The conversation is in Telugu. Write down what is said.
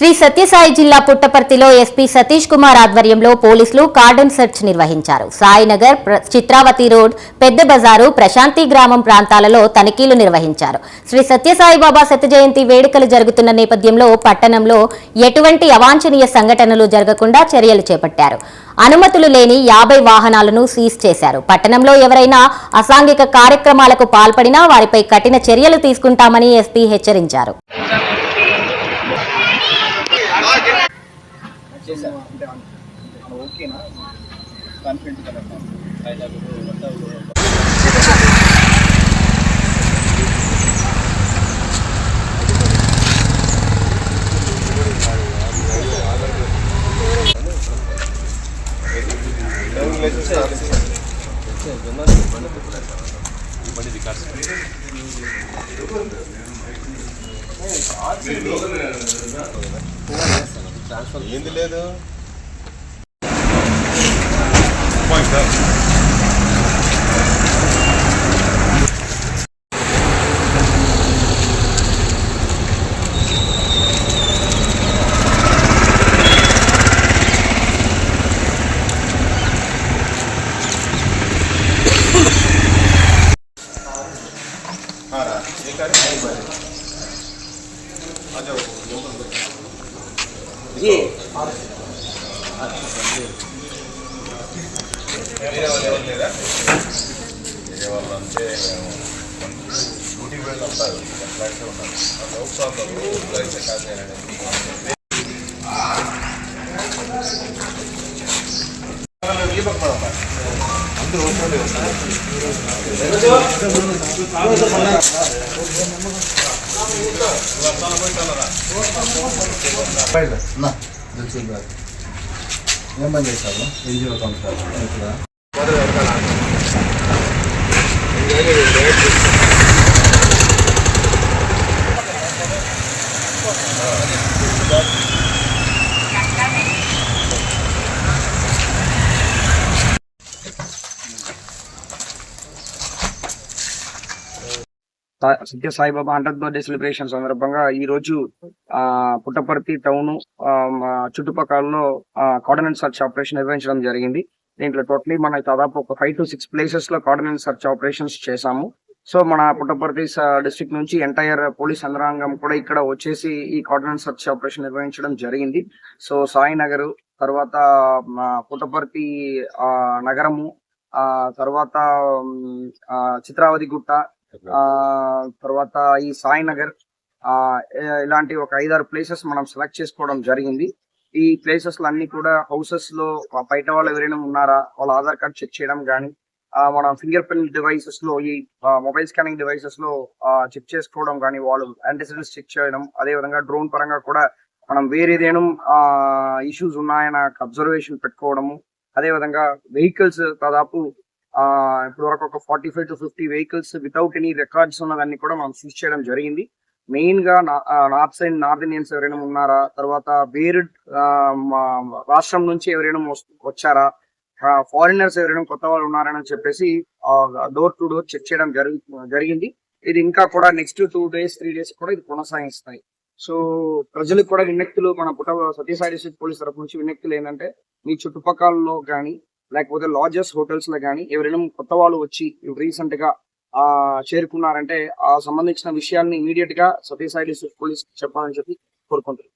శ్రీ సత్యసాయి జిల్లా పుట్టపర్తిలో ఎస్పీ సతీష్ కుమార్ ఆధ్వర్యంలో పోలీసులు కార్డన్ సెర్చ్ నిర్వహించారు. సాయినగర్ చిత్రావతి రోడ్ పెద్ద బజారు ప్రశాంతి గ్రామం ప్రాంతాలలో తనిఖీలు నిర్వహించారు. శ్రీ సత్యసాయిబాబా శత జయంతి వేడుకలు జరుగుతున్న నేపథ్యంలో పట్టణంలో ఎటువంటి అవాంఛనీయ సంఘటనలు జరగకుండా చర్యలు చేపట్టారు. అనుమతులు లేని యాభై వాహనాలను సీజ్ చేశారు. పట్టణంలో ఎవరైనా అసాంఘిక కార్యక్రమాలకు పాల్పడినా వారిపై కఠిన చర్యలు తీసుకుంటామని ఎస్పీ హెచ్చరించారు. చేశారు. అంటే అంటే ఓకేనా? కాన్ఫిడెంట్ కదా ఏంది లేదు? వేరే వాళ్ళు ఎవరు లేరా వేరే వాళ్ళు అంటే మేము డ్యూటీ వెళ్ళి ఉంటారు ఉన్నారు అయితే కాదు అందరూ ఏం పని చేస్తావు ఎన్జిఓ సంస్థ ఇక్కడ Sathya Sai Baba hundred birthday celebration సందర్భంగా ఈ రోజు ఆ పుట్టపర్తి టౌన్ చుట్టుపక్కలలో కార్డినెన్స్ సర్చ్ ఆపరేషన్ నిర్వహించడం జరిగింది. దీంట్లో టోటలీ మన దాదాపు ఒక ఫైవ్ టు సిక్స్ ప్లేసెస్లో కార్డినెన్స్ సర్చ్ ఆపరేషన్స్ చేశాము. సో మన పుట్టపర్తి డిస్ట్రిక్ట్ నుంచి ఎంటైర్ పోలీస్ యంత్రాంగం కూడా ఇక్కడ వచ్చేసి ఈ కార్డినెన్స్ సర్చ్ ఆపరేషన్ నిర్వహించడం జరిగింది. సో సాయి నగర్ తర్వాత పుట్టపర్తి ఆ, నగరము ఆ తర్వాత చిత్రావతి గుట్ట తర్వాత ఈ సాయినగర్ ఆ ఇలాంటి ఒక ఐదారు ప్లేసెస్ మనం సెలెక్ట్ చేసుకోవడం జరిగింది. ఈ ప్లేసెస్ అన్ని కూడా హౌసెస్లో బయట వాళ్ళు ఎవరైనా ఉన్నారా? వాళ్ళ ఆధార్ కార్డ్ చెక్ చేయడం కానీ మన ఫింగర్ ప్రింట్ డివైసెస్లో ఈ మొబైల్ స్కానింగ్ డివైసెస్లో చెక్ చేసుకోవడం కానీ వాళ్ళు యాంటీసిడెంట్స్ చెక్ చేయడం అదే విధంగా డ్రోన్ పరంగా కూడా మనం వేరేదేను ఇష్యూస్ ఉన్నాయని అబ్జర్వేషన్ పెట్టుకోవడము అదే విధంగా వెహికల్స్ దాదాపు ఇప్పుడు వరకు ఒక forty five to fifty vehicles without any records ఉన్నదాన్ని కూడా మనం సీజ్ చేయడం జరిగింది. మెయిన్గా నార్త్ సైడ్ నార్త్ ఇండియన్స్ ఎవరైనా ఉన్నారా? తర్వాత వేరే ఆ, మా- రాష్ట్రం నుంచి ఎవరైనా వచ్చారా? ఫారినర్స్ ఎవరైనా కొత్త వాళ్ళు ఉన్నారని చెప్పేసి డోర్ టు డోర్ చెక్ చేయడం జరిగింది. ఇది ఇంకా కూడా next two days three days కూడా ఇది కొనసాగిస్తాయి. సో ప్రజలకు కూడా విన్నక్తులు మన పుట్ట సత్యసాయి డిస్ట్రిక్ట్ పోలీస్ తరపు నుంచి విన్నక్తులు ఏంటంటే మీ చుట్టుపక్కలలో కానీ లేకపోతే లాడ్జెస్ హోటల్స్లో కానీ ఎవరైనా కొత్త వాళ్ళు వచ్చి రీసెంట్గా ఆ చేరుకున్నారంటే ఆ సంబంధించిన విషయాల్ని ఇమీడియట్గా సతీసాయి డిస్ట్రిక్ట్ పోలీస్ చెప్పాలని చెప్పి కోరుకుంటున్నాను